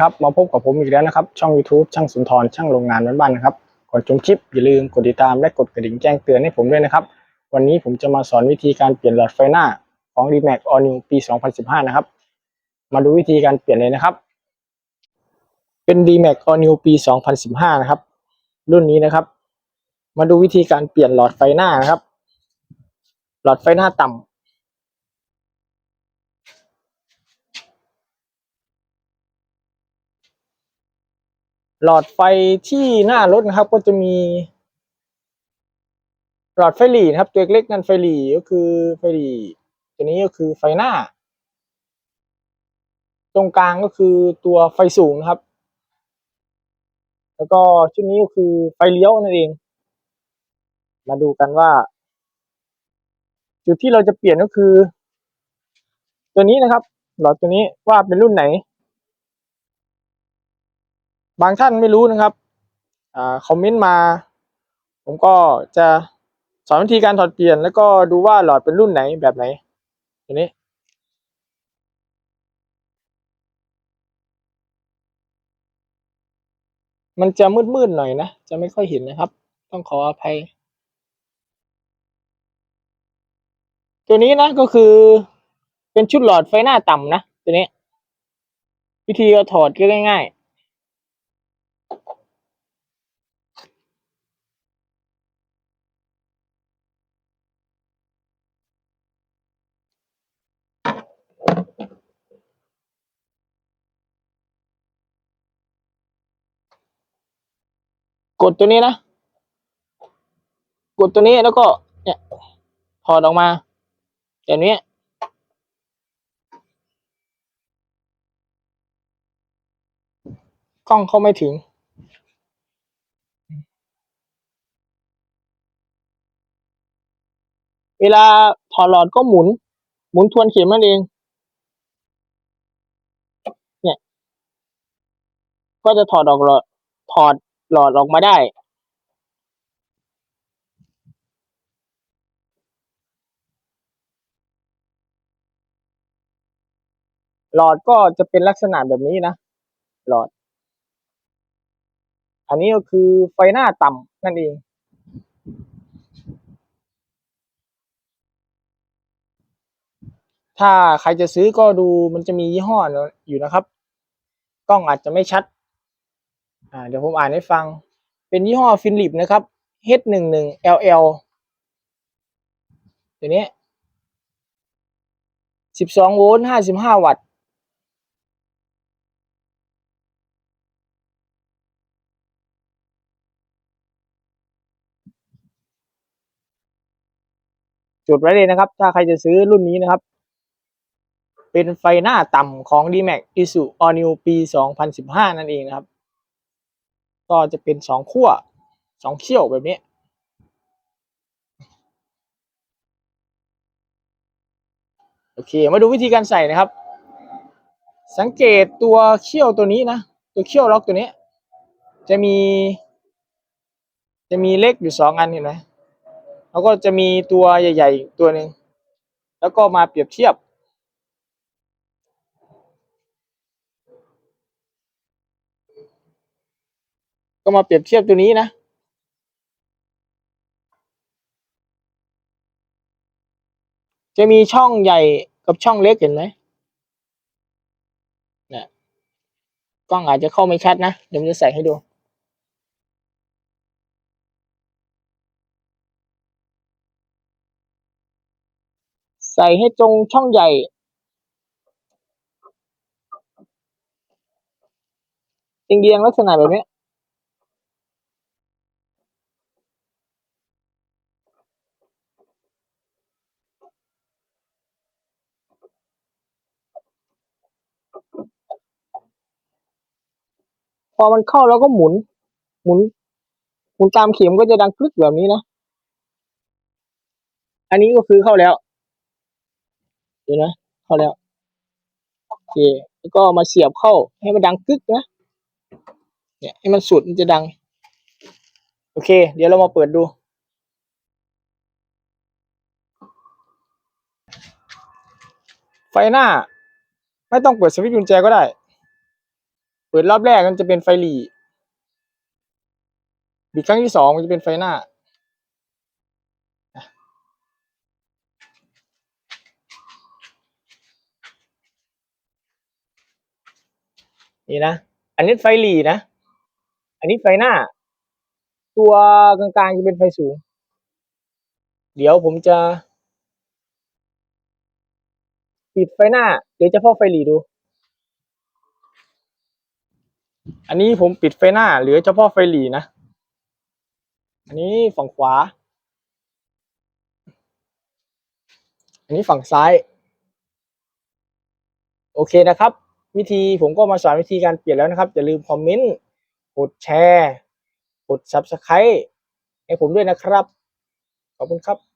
ครับมาพบกับผมอีกแล้วนะครับ ช่อง YouTube ช่างสุนทรช่างโรงงานบ้านๆนะครับก่อนชมคลิปอย่าลืมกดติดตามและกดกระดิ่งแจ้งเตือนให้ผมด้วยนะครับ วันนี้ผมจะมาสอนวิธีการเปลี่ยนหลอดไฟหน้าของ d m a x All New ปี 2015 นะครับ มาดูวิธีการเปลี่ยนเลยนะครับ เป็น d m a x All New ปี 2015 นะครับ รุ่นนี้นะครับ มาดูวิธีการเปลี่ยนหลอดไฟหน้านะครับ หลอดไฟหน้าต่ำ หลอดไฟที่หน้ารถนะครับ ก็จะมี หลอดไฟหลีนะครับ ตัวเล็กๆนั่นไฟหลีก็คือไฟหลีตัวนี้ก็คือไฟหน้า ตรงกลางก็คือตัวไฟสูงนะครับ แล้วก็ชุดนี้ก็คือไฟเลี้ยวนั่นเอง มาดูกันว่า จุดที่เราจะเปลี่ยนก็คือ ตัวนี้นะครับ หลอดตัวนี้ว่าเป็นรุ่นไหน บางท่านไม่รู้นะครับอ่าคอมเมนต์มา ผมก็จะสอนวิธีการถอดเปลี่ยน แล้วก็ดูว่าหลอดเป็นรุ่นไหนแบบไหนตัวนี้มันจะมืดๆหน่อยนะ จะไม่ค่อยเห็นนะครับ ต้องขออภัย ตัวนี้นะก็คือเป็นชุดหลอดไฟหน้าต่ำนะ ตัวนี้ วิธีการถอดก็ง่ายๆ กดตัวนี้นะ กดตัวนี้แล้วก็ เนี่ยถอดออกมาแบบนี้กล้องเข้าไม่ถึง เวลาถอดหลอดก็หมุน หมุนทวนเข็มนั่นเอง ก็จะถอดออกหลอดถอดหลอดออกมาได้ หลอดก็จะเป็นลักษณะแบบนี้นะหลอด อันนี้ก็คือไฟหน้าต่ำนั่นเองถ้าใครจะซื้อก็ดูมันจะมียี่ห้ออยู่นะครับ กล้องอาจจะไม่ชัด อ่าเดี๋ยวผมอ่านให้ฟัง เป็นยี่ห้อฟิลิปนะครับ H11 LL ตัวนี้ 12 โวลต์ 55 วัตต์ จดไว้เลยนะครับ ถ้าใครจะซื้อรุ่นนี้นะครับ เป็นไฟหน้าต่ำของ D-Max Isuzu All New ปี 2015 นั่นเองนะครับ ก็จะเป็นสองขั้วสองเขี้ยวแบบนี้โอเคมาดูวิธีการใส่นะครับ สังเกตตัวเขี้ยวตัวนี้นะ ตัวเขี้ยวล็อกตัวนี้ จะมี จะมีเล็กอยู่สองอันเห็นไหมแล้วก็จะมีตัวใหญ่ ๆ ตัวหนึ่งแล้วก็มาเปรียบเทียบ ก็มาเปรียบเทียบตัวนี้นะ จะมีช่องใหญ่กับช่องเล็กเห็นไหมนี่กล้องอาจจะเข้าไม่ชัดนะ เดี๋ยวจะใส่ให้ดูใส่ให้ตรงช่องใหญ่ เรียงๆลักษณะแบบนี้ อมันเข้าแล้วก็หมุน หมุน หมุนตามเข็มก็จะดังคลึกแบบนี้นะ อันนี้ก็คือเข้าแล้ว เดี๋ยวนะ เข้าแล้ว โอเค แล้วก็มาเสียบเข้าให้มันดังกึกนะ เนี่ยให้มันสุดมันจะดัง โอเค เดี๋ยวเรามาเปิดดูไฟหน้า ไม่ต้องเปิดสวิตช์กุญแจก็ได้ เปิดรอบแรกมันจะเป็นไฟหลีบิดครั้งที่สองมันจะเป็นไฟหน้านี่นะ อันนี้ไฟหลีนะ อันนี้ไฟหน้า ตัวกลางๆจะเป็นไฟสูง เดี๋ยวผมจะ ปิดไฟหน้า เดี๋ยวเฉพาะไฟหลีดู อันนี้ผมปิดไฟหน้าเหลือเฉพาะไฟหลีนะ อันนี้ฝั่งขวา อันนี้ฝั่งซ้าย โอเคนะครับ วิธีผมก็มาสอนวิธีการเปลี่ยนแล้วนะครับ อย่าลืมคอมเมนต์ กดแชร์ กด subscribe ให้ผมด้วยนะครับ ขอบคุณครับ